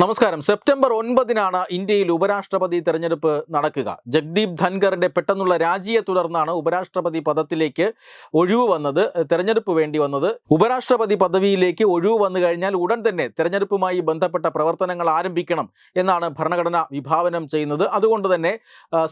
നമസ്കാരം. സെപ്റ്റംബർ ഒൻപതിനാണ് ഇന്ത്യയിൽ ഉപരാഷ്ട്രപതി തെരഞ്ഞെടുപ്പ് നടക്കുക. ജഗ്ദീപ് ധൻഖറിന്റെ പെട്ടെന്നുള്ള രാജിയെ തുടർന്നാണ് ഉപരാഷ്ട്രപതി പദത്തിലേക്ക് ഒഴിവ് വന്നത് തെരഞ്ഞെടുപ്പ് വേണ്ടി വന്നത്. ഉപരാഷ്ട്രപതി പദവിയിലേക്ക് ഒഴിവ് വന്നു കഴിഞ്ഞാൽ ഉടൻ തന്നെ തെരഞ്ഞെടുപ്പുമായി ബന്ധപ്പെട്ട പ്രവർത്തനങ്ങൾ ആരംഭിക്കണം എന്നാണ് ഭരണഘടന വിഭാവനം ചെയ്യുന്നത്. അതുകൊണ്ട് തന്നെ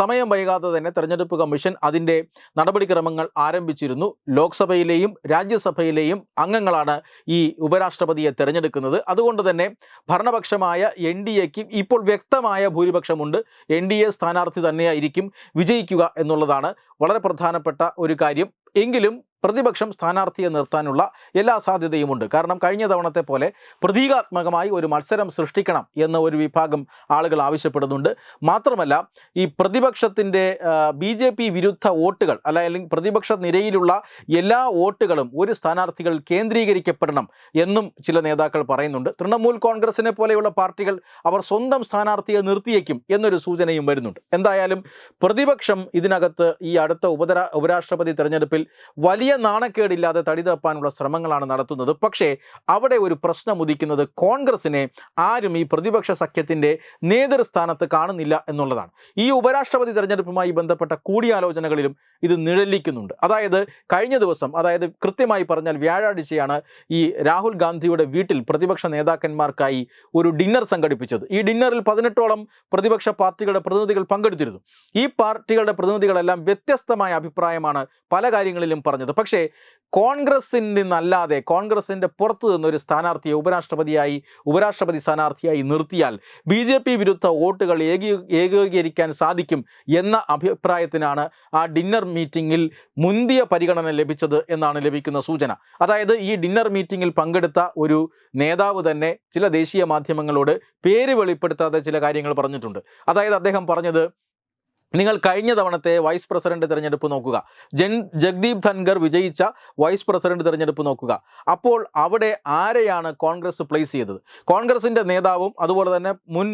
സമയം വൈകാതെ തന്നെ തെരഞ്ഞെടുപ്പ് കമ്മീഷൻ അതിന്റെ നടപടിക്രമങ്ങൾ ആരംഭിച്ചിരുന്നു. ലോക്സഭയിലെയും രാജ്യസഭയിലെയും അംഗങ്ങളാണ് ഈ ഉപരാഷ്ട്രപതിയെ തെരഞ്ഞെടുക്കുന്നത്. അതുകൊണ്ട് തന്നെ ഭരണപക്ഷമായ എൻ ഡി എക്ക് ഇപ്പോൾ വ്യക്തമായ ഭൂരിപക്ഷമുണ്ട്. എൻ ഡി എ സ്ഥാനാർത്ഥി തന്നെയായിരിക്കും വിജയിക്കുക എന്നുള്ളതാണ് വളരെ പ്രധാനപ്പെട്ട ഒരു കാര്യം. എങ്കിലും പ്രതിപക്ഷം സ്ഥാനാർത്ഥിയെ നിർത്താനുള്ള എല്ലാ സാധ്യതയുമുണ്ട്. കാരണം കഴിഞ്ഞ തവണത്തെ പോലെ പ്രതീകാത്മകമായി ഒരു മത്സരം സൃഷ്ടിക്കണം എന്ന ഒരു വിഭാഗം ആളുകൾ ആവശ്യപ്പെടുന്നുണ്ട്. മാത്രമല്ല ഈ പ്രതിപക്ഷത്തിന്റെ ബി ജെ പി വിരുദ്ധ വോട്ടുകൾ അല്ല അല്ലെങ്കിൽ പ്രതിപക്ഷ നിരയിലുള്ള എല്ലാ വോട്ടുകളും ഒരു സ്ഥാനാർത്ഥികൾ കേന്ദ്രീകരിക്കപ്പെടണം എന്നും ചില നേതാക്കൾ പറയുന്നുണ്ട്. തൃണമൂൽ കോൺഗ്രസിനെ പോലെയുള്ള പാർട്ടികൾ അവർ സ്വന്തം സ്ഥാനാർത്ഥിയെ നിർത്തിയേക്കും എന്നൊരു സൂചനയും വരുന്നുണ്ട്. എന്തായാലും പ്രതിപക്ഷം ഇതിനകത്ത് ഈ അടുത്ത ഉപതര ഉപരാഷ്ട്രപതി തെരഞ്ഞെടുപ്പിൽ വലിയ നാണക്കേടില്ലാതെ തടി തപ്പാനുള്ള ശ്രമങ്ങളാണ് നടത്തുന്നത്. പക്ഷേ അവിടെ ഒരു പ്രശ്നം ഉദിക്കുന്നത് കോൺഗ്രസിനെ ആരും ഈ പ്രതിപക്ഷ സഖ്യത്തിന്റെ നേതൃസ്ഥാനത്ത് കാണുന്നില്ല എന്നുള്ളതാണ്. ഈ ഉപരാഷ്ട്രപതി തെരഞ്ഞെടുപ്പുമായി ബന്ധപ്പെട്ട കൂടിയാലോചനകളിലും ഇത് നിഴലിക്കുന്നുണ്ട്. അതായത് കഴിഞ്ഞ ദിവസം അതായത് കൃത്യമായി പറഞ്ഞാൽ വ്യാഴാഴ്ചയാണ് ഈ രാഹുൽ ഗാന്ധിയുടെ വീട്ടിൽ പ്രതിപക്ഷ നേതാക്കന്മാർക്കായി ഒരു ഡിന്നർ സംഘടിപ്പിച്ചത്. ഈ ഡിന്നറിൽ പതിനെട്ടോളം പ്രതിപക്ഷ പാർട്ടികളുടെ പ്രതിനിധികൾ പങ്കെടുത്തിരുന്നു. ഈ പാർട്ടികളുടെ പ്രതിനിധികളെല്ലാം വ്യത്യസ്തമായ അഭിപ്രായമാണ് പല കാര്യങ്ങളിലും പറഞ്ഞത്. പക്ഷേ കോൺഗ്രസിൽ നിന്നല്ലാതെ കോൺഗ്രസിന്റെ പുറത്തു നിന്നൊരു സ്ഥാനാർത്ഥിയെ ഉപരാഷ്ട്രപതിയായി ഉപരാഷ്ട്രപതി സ്ഥാനാർത്ഥിയായി നിർത്തിയാൽ ബി ജെ പി വിരുദ്ധ വോട്ടുകൾ ഏകീ ഏകീകരിക്കാൻ സാധിക്കും എന്ന അഭിപ്രായത്തിനാണ് ആ ഡിന്നർ മീറ്റിംഗിൽ മുന്തിയ പരിഗണന ലഭിച്ചത് എന്നാണ് ലഭിക്കുന്ന സൂചന. അതായത് ഈ ഡിന്നർ മീറ്റിംഗിൽ പങ്കെടുത്ത ഒരു നേതാവ് തന്നെ ചില ദേശീയ മാധ്യമങ്ങളോട് പേര് വെളിപ്പെടുത്താതെ ചില കാര്യങ്ങൾ പറഞ്ഞിട്ടുണ്ട്. അതായത് അദ്ദേഹം പറഞ്ഞത് നിങ്ങൾ കഴിഞ്ഞ തവണത്തെ വൈസ് പ്രസിഡന്റ് തിരഞ്ഞെടുപ്പ് നോക്കുക. ജൻ ജഗ്ദീപ് ധൻഖർ വിജയിച്ച വൈസ് പ്രസിഡന്റ് തിരഞ്ഞെടുപ്പ് നോക്കുക. അപ്പോൾ അവിടെ ആരെയാണ് കോൺഗ്രസ് പ്ലേസ് ചെയ്തത്? കോൺഗ്രസിന്റെ നേതാവും അതുപോലെ തന്നെ മുൻ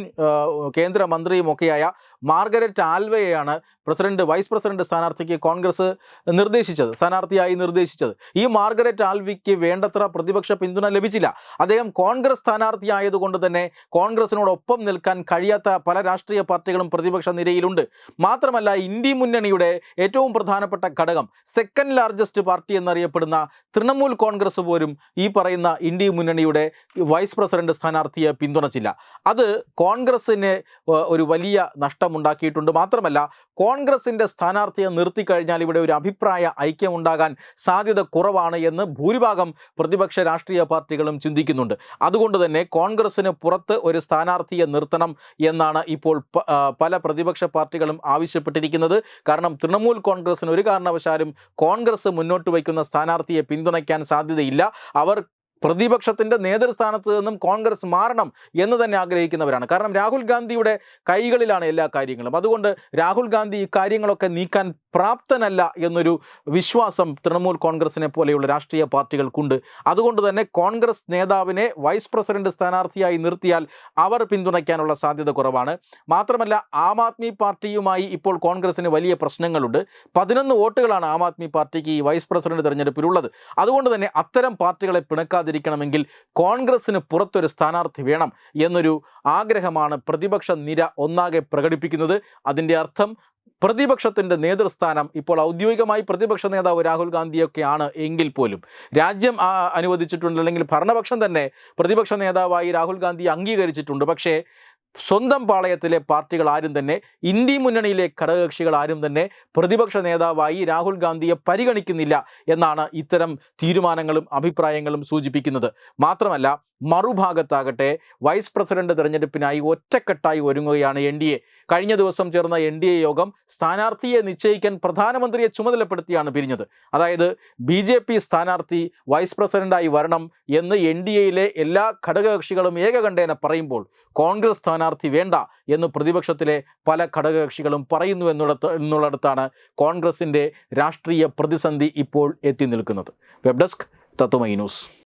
കേന്ദ്രമന്ത്രിയുമൊക്കെയായ മാർഗരറ്റ് ആൽവയെയാണ് പ്രസിഡന്റ് വൈസ് പ്രസിഡന്റ് സ്ഥാനാർത്ഥിക്ക് കോൺഗ്രസ് നിർദ്ദേശിച്ചത് സ്ഥാനാർത്ഥിയായി നിർദ്ദേശിച്ചത്. ഈ മാർഗരറ്റ് ആൽവിക്ക് വേണ്ടത്ര പ്രതിപക്ഷ പിന്തുണ ലഭിച്ചില്ല. അദ്ദേഹം കോൺഗ്രസ് സ്ഥാനാർത്ഥിയായതുകൊണ്ട് തന്നെ കോൺഗ്രസിനോടൊപ്പം നിൽക്കാൻ കഴിയാത്ത പല രാഷ്ട്രീയ പാർട്ടികളും പ്രതിപക്ഷ നിരയിലുണ്ട്. മാത്രമല്ല ഇന്ത്യ മുന്നണിയുടെ ഏറ്റവും പ്രധാനപ്പെട്ട ഘടകം സെക്കൻഡ് ലാർജസ്റ്റ് പാർട്ടി എന്നറിയപ്പെടുന്ന തൃണമൂൽ കോൺഗ്രസ് പോലും ഈ പറയുന്ന ഇന്ത്യ മുന്നണിയുടെ വൈസ് പ്രസിഡന്റ് സ്ഥാനാർത്ഥിയെ പിന്തുണച്ചില്ല. അത് കോൺഗ്രസിന് ഒരു വലിയ നഷ്ടമുണ്ടാക്കിയിട്ടുണ്ട് മാത്രമല്ല കോൺഗ്രസിന്റെ സ്ഥാനാർത്ഥിയെ നിർത്തിക്കഴിഞ്ഞാൽ ഇവിടെ ഒരു അഭിപ്രായ ഐക്യം ഉണ്ടാകാൻ സാധ്യത കുറവാണ് എന്ന് ഭൂരിഭാഗം പ്രതിപക്ഷ രാഷ്ട്രീയ പാർട്ടികളും ചിന്തിക്കുന്നുണ്ട്. അതുകൊണ്ട് തന്നെ കോൺഗ്രസിന് പുറത്ത് ഒരു സ്ഥാനാർത്ഥിയെ നിർത്തണം എന്നാണ് ഇപ്പോൾ പല പ്രതിപക്ഷ പാർട്ടികളും ആവശ്യപ്പെട്ടിരിക്കുന്നത്. കാരണം തൃണമൂൽ കോൺഗ്രസിന് ഒരു കാരണവശാലും കോൺഗ്രസ് മുന്നോട്ട് വയ്ക്കുന്ന സ്ഥാനാർത്ഥിയെ പിന്തുണയ്ക്കാൻ സാധ്യതയില്ല. അവർ പ്രതിപക്ഷത്തിന്റെ നേതൃസ്ഥാനത്ത് നിന്നും കോൺഗ്രസ് മാറണം എന്ന് തന്നെ ആഗ്രഹിക്കുന്നവരാണ്. കാരണം രാഹുൽ ഗാന്ധിയുടെ കൈകളിലാണ് എല്ലാ കാര്യങ്ങളും. അതുകൊണ്ട് രാഹുൽ ഗാന്ധി ഈ കാര്യങ്ങളൊക്കെ നീക്കാൻ പ്രാപ്തനല്ല എന്നൊരു വിശ്വാസം തൃണമൂൽ കോൺഗ്രസിനെ പോലെയുള്ള രാഷ്ട്രീയ പാർട്ടികൾക്കുണ്ട്. അതുകൊണ്ട് തന്നെ കോൺഗ്രസ് നേതാവിനെ വൈസ് പ്രസിഡന്റ് സ്ഥാനാർത്ഥിയായി നിർത്തിയാൽ അവർ പിന്തുണയ്ക്കാനുള്ള സാധ്യത കുറവാണ്. മാത്രമല്ല ആം ആദ്മി പാർട്ടിയുമായി ഇപ്പോൾ കോൺഗ്രസിന് വലിയ പ്രശ്നങ്ങളുണ്ട്. പതിനൊന്ന് വോട്ടുകളാണ് ആം ആദ്മി പാർട്ടിക്ക് ഈ വൈസ് പ്രസിഡന്റ് തെരഞ്ഞെടുപ്പിലുള്ളത്. അതുകൊണ്ട് തന്നെ അത്തരം പാർട്ടികളെ പിണക്കാതിരിക്കണമെങ്കിൽ കോൺഗ്രസിന് പുറത്തൊരു സ്ഥാനാർത്ഥി വേണം എന്നൊരു ആഗ്രഹമാണ് പ്രതിപക്ഷ നിര ഒന്നാകെ പ്രകടിപ്പിക്കുന്നത്. അതിന്റെ അർത്ഥം പ്രതിപക്ഷത്തിന്റെ നേതൃസ്ഥാനം ഇപ്പോൾ ഔദ്യോഗികമായി പ്രതിപക്ഷ നേതാവ് രാഹുൽ ഗാന്ധിയൊക്കെയാണ് എങ്കിൽ പോലും. രാജ്യം അനുവദിച്ചിട്ടുണ്ട് അല്ലെങ്കിൽ ഭരണപക്ഷം തന്നെ പ്രതിപക്ഷ നേതാവായി രാഹുൽ ഗാന്ധി അംഗീകരിച്ചിട്ടുണ്ട്. പക്ഷേ സ്വന്തം പാളയത്തിലെ പാർട്ടികൾ ആരും തന്നെ ഇന്ത്യ മുന്നണിയിലെ ഘടകകക്ഷികൾ ആരും തന്നെ പ്രതിപക്ഷ നേതാവായി രാഹുൽ ഗാന്ധിയെ പരിഗണിക്കുന്നില്ല എന്നാണ് ഇത്തരം തീരുമാനങ്ങളും അഭിപ്രായങ്ങളും സൂചിപ്പിക്കുന്നത്. മാത്രമല്ല മറുഭാഗത്താകട്ടെ വൈസ് പ്രസിഡന്റ് തെരഞ്ഞെടുപ്പിനായി ഒറ്റക്കെട്ടായി ഒരുങ്ങുകയാണ് എൻ ഡി എ. കഴിഞ്ഞ ദിവസം ചേർന്ന എൻ ഡി എ യോഗം സ്ഥാനാർത്ഥിയെ നിശ്ചയിക്കാൻ പ്രധാനമന്ത്രിയെ ചുമതലപ്പെടുത്തിയാണ് പിരിഞ്ഞത്. അതായത് ബി ജെ പി സ്ഥാനാർത്ഥി വൈസ് പ്രസിഡന്റായി വരണം എന്ന് എൻ ഡി എയിലെ എല്ലാ ഘടകകക്ഷികളും ഏകകണ്ഠേന പറയുമ്പോൾ കോൺഗ്രസ് സ്ഥാനാർത്ഥി വേണ്ട എന്ന് പ്രതിപക്ഷത്തിലെ പല ഘടകകക്ഷികളും പറയുന്നു എന്നുള്ളത് എന്നുള്ളിടത്താണ് കോൺഗ്രസിന്റെ രാഷ്ട്രീയ പ്രതിസന്ധി ഇപ്പോൾ എത്തി നിൽക്കുന്നത്. Web desk Tatwamayi news.